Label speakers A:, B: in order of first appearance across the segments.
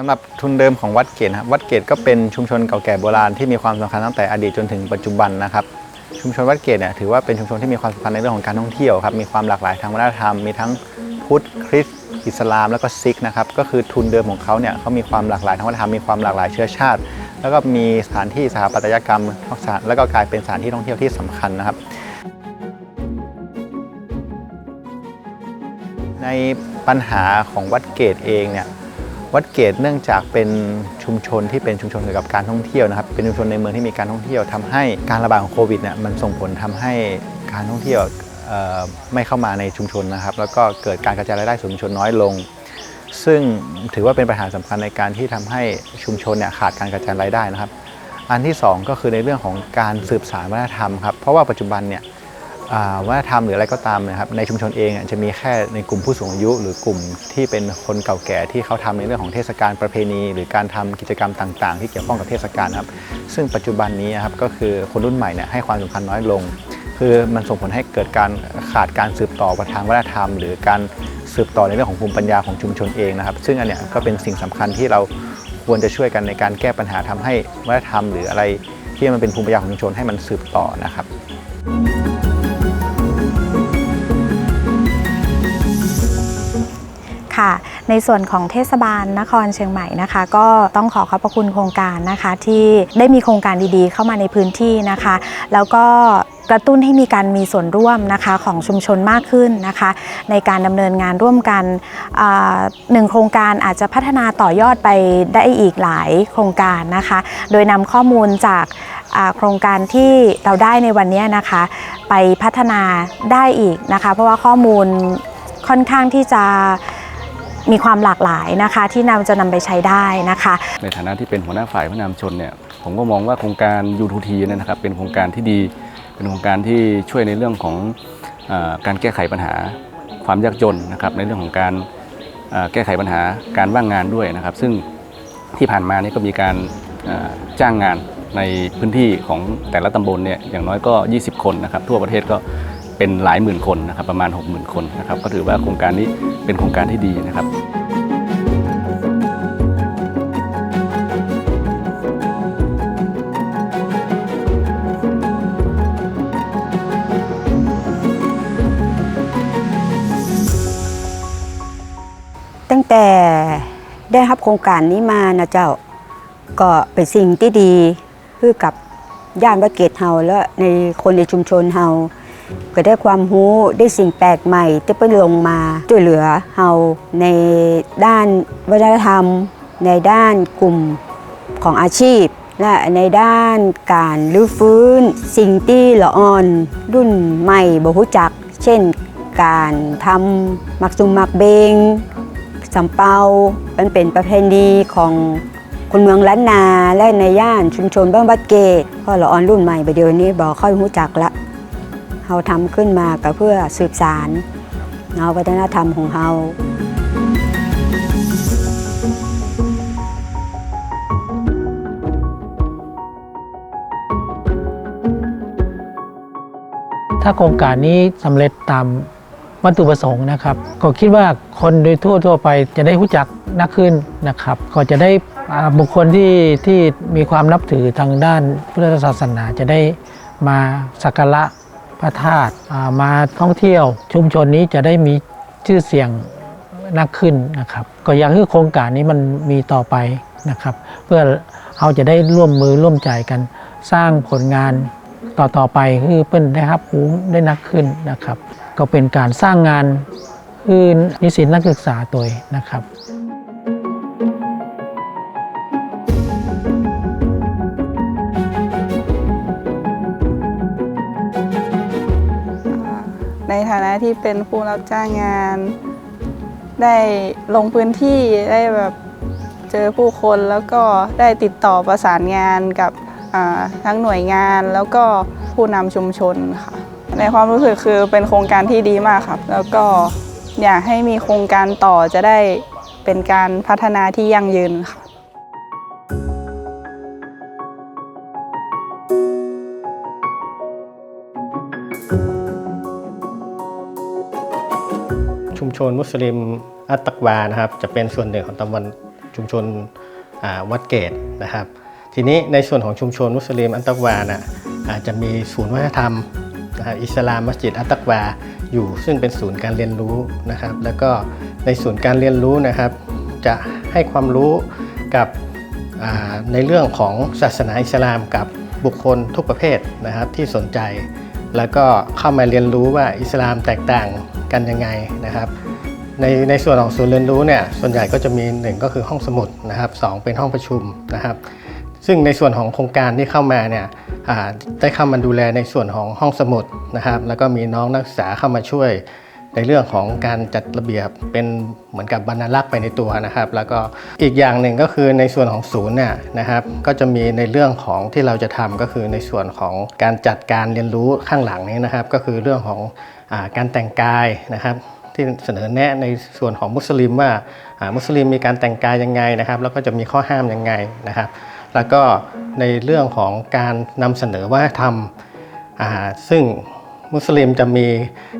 A: สำหรับทุนเดิมของวัดเกตนะครับวัดเกตก็เป็นชุมชนเก่าแก่โบราณที่มีความสำคัญตั้งแต่อดีตจนถึงปัจจุบันนะครับชุมชนวัดเกตเนี่ยถือว่าเป็นชุมชนที่มีความสำคัญในเรื่องของการท่องเที่ยวครับมีความหลากหลายทางวัฒนธรรมมีทั้งพุทธคริสต์อิสลามแล้วก็ซิกนะครับก็คือทุนเดิมของเขาเนี่ยเขามีความหลากหลายทางวัฒนธรรมมีความหลากหลายเชื้อชาติ แล้วก็มีสถานที่สถาปัตยกรรมแล้วก็กลายเป็นสถานที่ท่องเที่ยวที่สำคัญนะครับ ในปัญหาของวัดเกตเองเนี่ย วัดเกตเนื่องจากเป็นชุมชนที่เป็นชุมชนเกี่ยวกับการท่องเที่ยวนะครับ เป็นชุมชนในเมืองที่มีการท่องเที่ยวทำให้การระบาดของโควิดเนี่ยมันส่งผลทำให้การท่องเที่ยวไม่เข้ามาในชุมชนนะครับ แล้วก็เกิดการกระจายรายได้สู่ชุมชนน้อยลง ซึ่งถือว่าเป็นปัญหาสำคัญในการที่ทำให้ชุมชนเนี่ยขาดการกระจายรายได้นะครับ อันที่สองก็คือในเรื่องของการสืบสานวัฒนธรรมครับเพราะว่าปัจจุบันเนี่ย วัฒนธรรมหรืออะไรก็ตามนะครับในชุมชนเองจะมีแค่ในกลุ่มผู้สูงอายุ หรือกลุ่มที่เป็นคนเก่าแก่ที่เขาทำในเรื่องของเทศกาลประเพณี หรือการทำกิจกรรมต่าง ๆ ที่เกี่ยวข้องกับเทศกาลครับซึ่งปัจจุบันนี้นครับก็คือคนรุ่นใหม่เนี่ยให้ความสำคัญน้อยลง คือมันส่งผลให้เกิดการขาดการสืบต่อทางวัฒนธรรม หรือการสืบต่อในเรื่องของภูมิปัญญาของชุมชนเองนะครับ ซึ่งอันเนี้ยก็เป็นสิ่งสำคัญที่เราควรจะช่วยกันในการแก้ปัญหาทำให้วัฒนธรรม หรืออะไรที่มันเป็นภูมิปัญญาของชุมชนให้มันสืบต่อนะครับ
B: ค่ะ ในส่วนของเทศบาลนครเชียงใหม่นะคะ ก็ต้องขอขอบพระคุณโครงการนะคะที่ได้มีโครงการดีๆ เข้ามาในพื้นที่นะคะ แล้วก็กระตุ้นให้มีการมีส่วนร่วมนะคะของชุมชนมากขึ้นนะคะ ในการดำเนินงานร่วมกันหนึ่งโครงการอาจจะพัฒนาต่อยอดไปได้อีกหลายโครงการนะคะ โดยนำข้อมูลจากโครงการที่เราได้ในวันนี้นะคะ ไปพัฒนาได้อีกนะคะ เพราะว่าข้อมูลค่อนข้างที่จะ มีความหลากหลายนะคะ ที่นำจะนำไปใช้ได้นะคะ
C: ในฐานะที่เป็นหัวหน้าฝ่ายพัฒนามชนเนี่ยผมก็มองว่าโครงการ U2T เนี่ยนะครับเป็นโครงการที่ดี เป็นโครงการที่ช่วยในเรื่องของอการแก้ไขปัญหาความยากจนนะครับในเรื่องของการแก้ไขปัญหาการว่างงานด้วยนะครับ ซึ่งที่ผ่านมานี่ก็มีการจ้างงานในพื้นที่ของแต่ละตำบลเนี่ยอย่างน้อยก็ 20 คนนะครับ ทั่วประเทศก็ เป็นหลายหมื่นคนนะครับประมาณ 60,000 คนนะครับก็ถือว่าโครงการนี้เป็นโครงการที่ดีนะครับ
D: ตั้งแต่ได้รับโครงการนี้มานะเจ้าก็เป็นสิ่งที่ดีเพื่อกับย่านวัดเกตเฮาและในคนในชุมชนเฮา ก็ได้ความรู้ได้สิ่งแปลกใหม่ที่ไปลงมาช่วยเหลือเฮาในด้านวัฒนธรรม ในด้านกลุ่มของอาชีพ และในด้านการรื้อฟื้น สิ่งที่ละอ่อนรุ่นใหม่บ่รู้จัก เช่นการทำมักซุมมักเบงสำเปามันเป็นประเพณีของคนเมืองล้านนาและในย่านชุมชนบ้านวัดเกตเพราะเราออนรุ่นใหม่ไปเดี๋ยวนี้บอกค่อยรู้จักละ เราทำขึ้นมาก็เพื่อสืบสารเอาวัฒนธรรมของเรา
E: ถ้าโครงการนี้สำเร็จตามวัตถุประสงค์นะครับ ก็คิดว่าคนโดยทั่วทั่วไปจะได้รู้จักนักขึ้นนะครับ ก็จะได้บุคคลที่ที่มีความนับถือทางด้านพุทธศาสนาจะได้มาสักการะ พระธาตุมาท่องเที่ยว ชุมชนนี้จะได้มีชื่อเสียงนักขึ้นนะครับ ก็อยากให้โครงการนี้มันมีต่อไปนะครับ เพื่อเราจะได้ร่วมมือร่วมใจกัน สร้างผลงานต่อต่อไปคือเปิ้นได้รับรู้ได้นักขึ้นนะครับ ก็เป็นการสร้างงานคือนิสิตนักศึกษาตัวนะครับ
F: ที่เป็นผู้รับจ้างงาน ได้ลงพื้นที่ได้แบบเจอผู้คนแล้วก็ได้ติดต่อประสานงานกับทั้งหน่วยงานแล้วก็ผู้นำชุมชนค่ะ ในความรู้สึกคือเป็นโครงการที่ดีมากครับ แล้วก็อยากให้มีโครงการต่อจะได้เป็นการพัฒนาที่ยั่งยืนค่ะ
G: ชุมชนมุสลิมอัตตักวานะครับ จะเป็นส่วนหนึ่งของตำบลชุมชนวัดเกตนะครับ ทีนี้ในส่วนของชุมชนมุสลิมอันตักวานะอาจจะมีศูนย์วัฒนธรรมนะครับอิสลามมัสจิดอันตักวาอยู่ซึ่งเป็นศูนย์การเรียนรู้นะครับ แล้วก็ในศูนย์การเรียนรู้นะครับ จะให้ความรู้กับในเรื่องของศาสนาอิสลามกับบุคคลทุกประเภทนะครับที่สนใจ แล้วก็เข้ามาเรียนรู้ว่าอิสลามแตกต่าง กันยังไงนะครับในในส่วนของศูนย์เรียนรู้เนี่ยส่วนใหญ่ก็จะมีหนึ่งก็คือห้องสมุดนะครับสองเป็นห้องประชุมนะครับ ซึ่งในส่วนของโครงการที่เข้ามาเนี่ยได้เข้ามาดูแลในส่วนของห้องสมุดนะครับ แล้วก็มีน้องนักศึกษาเข้ามาช่วย ในเรื่องของการจัดระเบียบเป็นเหมือนกับบรรลักษ์ไปในตัวนะครับ แล้วก็อีกอย่างหนึ่งก็คือในส่วนของศูนย์เนี่ยนะครับ ก็จะมีในเรื่องของที่เราจะทำก็คือในส่วนของการจัดการเรียนรู้ข้างหลังนี้นะครับ ก็คือเรื่องของอการแต่งกายนะครับที่เสนอแนะในส่วนของมุสลิมว่ามุสลิมมีการแต่งกายยังไงนะครับ แล้วก็จะมีข้อห้ามยังไงนะครับ แล้วก็ในเรื่องของการนำเสนอว่าทำซึ่ง มุสลิมจะมี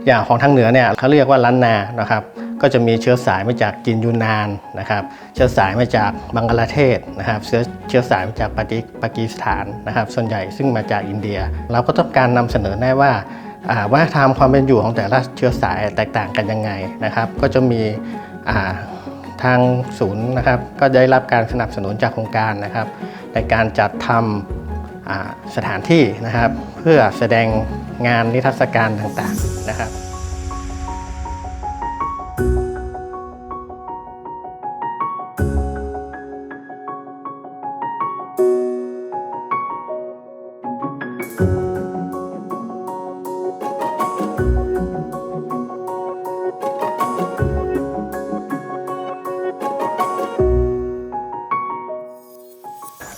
G: อย่างของทางเหนือเนี่ยเขาเรียกว่าล้านนานะครับ ก็จะมีเชื้อสายมาจากจีนยูนนานนะครับ เชื้อสายมาจากบังกลาเทศนะครับเชื้อเชื้อสายมาจากปากีปากีสถานนะครับ ส่วนใหญ่ซึ่งมาจากอินเดีย เราก็ต้องการนำเสนอแน่ว่าอ่าวัฒนธรรมความเป็นอยู่ของแต่ละเชื้อสายแตกต่างกันยังไงนะครับ ก็จะมีทางศูนย์นะครับก็ได้รับการสนับสนุนจากโครงการนะครับ ในการจัดทำอ่า สถานที่นะครับ เพื่อแสดงงานนิทรรศการต่างๆนะครับ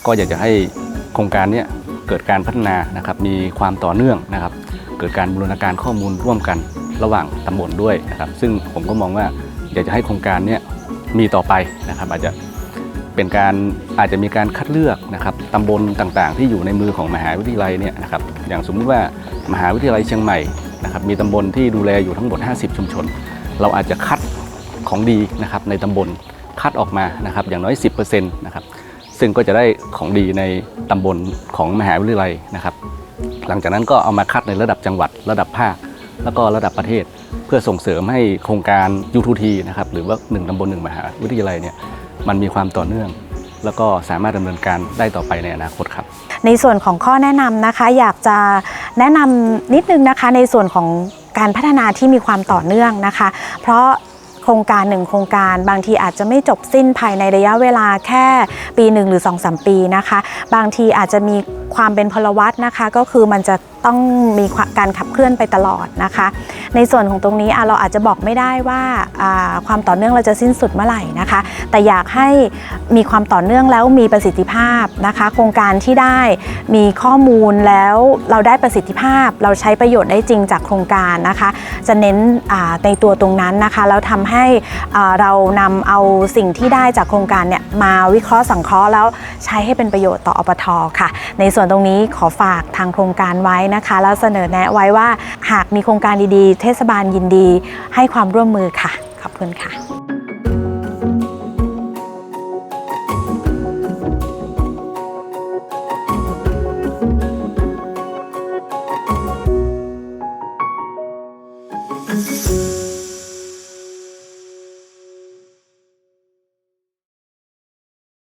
C: ก็อยากจะให้ โครงการนี้เกิดการพัฒนานะครับมีความต่อเนื่องนะครับ เกิดการบูรณาการข้อมูลร่วมกันระหว่างตำบลด้วยนะครับ ซึ่งผมก็มองว่าอยากจะให้โครงการนี้มีต่อไปนะครับ อาจจะเป็นการอาจจะมีการคัดเลือกนะครับตำบลต่างๆ ที่อยู่ในมือของมหาวิทยาลัยเนี่ยนะครับอย่างสมมุติว่ามหาวิทยาลัยเชียงใหม่นะครับมีตำบลที่ดูแลอยู่ทั้งหมด 50 ชุมชน เราอาจจะคัดของดีนะครับในตำบลคัดออกมานะครับอย่างน้อย 10%นะครับ ซึ่งก็จะได้ของดีในตำบลของมหาวิทยาลัยนะครับ หลังจากนั้นก็เอามาคัดในระดับจังหวัดระดับภาค แล้วก็ระดับประเทศ เพื่อส่งเสริมให้โครงการ U2T นะครับหรือว่า1ตำบล1มหาวิทยาลัยเนี่ยมันมีความต่อเนื่อง แล้วก็สามารถดำเนินการได้ต่อไปในอนาคตครับ
B: ในส่วนของข้อแนะนำนะคะอยากจะแนะนำนิดนึงนะคะในส่วนของการพัฒนาที่มีความต่อเนื่องนะคะ เพราะ ครงการหนึ่งโครงการ บางทีอาจจะไม่จบสิ้นภายในระยะเวลาแค่ปีหนึ่งหรือ2อสปีนะคะ บางทีอาจจะมีความเป็นพลวัตนะคะ ก็คือมันจะ ต้องมีการขับเคลื่อนไปตลอดนะคะ ในส่วนของตรงนี้เราอาจจะบอกไม่ได้ว่าความต่อเนื่องเราจะสิ้นสุดเมื่อไหร่นะคะ แต่อยากให้มีความต่อเนื่องแล้วมีประสิทธิภาพนะคะ โครงการที่ได้มีข้อมูลแล้วเราได้ประสิทธิภาพ เราใช้ประโยชน์ได้จริงจากโครงการนะคะ จะเน้นในตัวตรงนั้นนะคะแล้วทำให้เรานำเอาสิ่งที่ได้จากโครงการเนี่ยมาวิเคราะห์สังเคราะห์แล้วใช้ให้เป็นประโยชน์ต่ออปทค่ะ ในส่วนตรงนี้ขอฝากทางโครงการไว้นะคะแล้วเสนอแนะไว้ว่าหากมีโครงการดีๆ เทศบาลยินดีให้ความร่วมมือค่ะ ขอบคุณค่ะ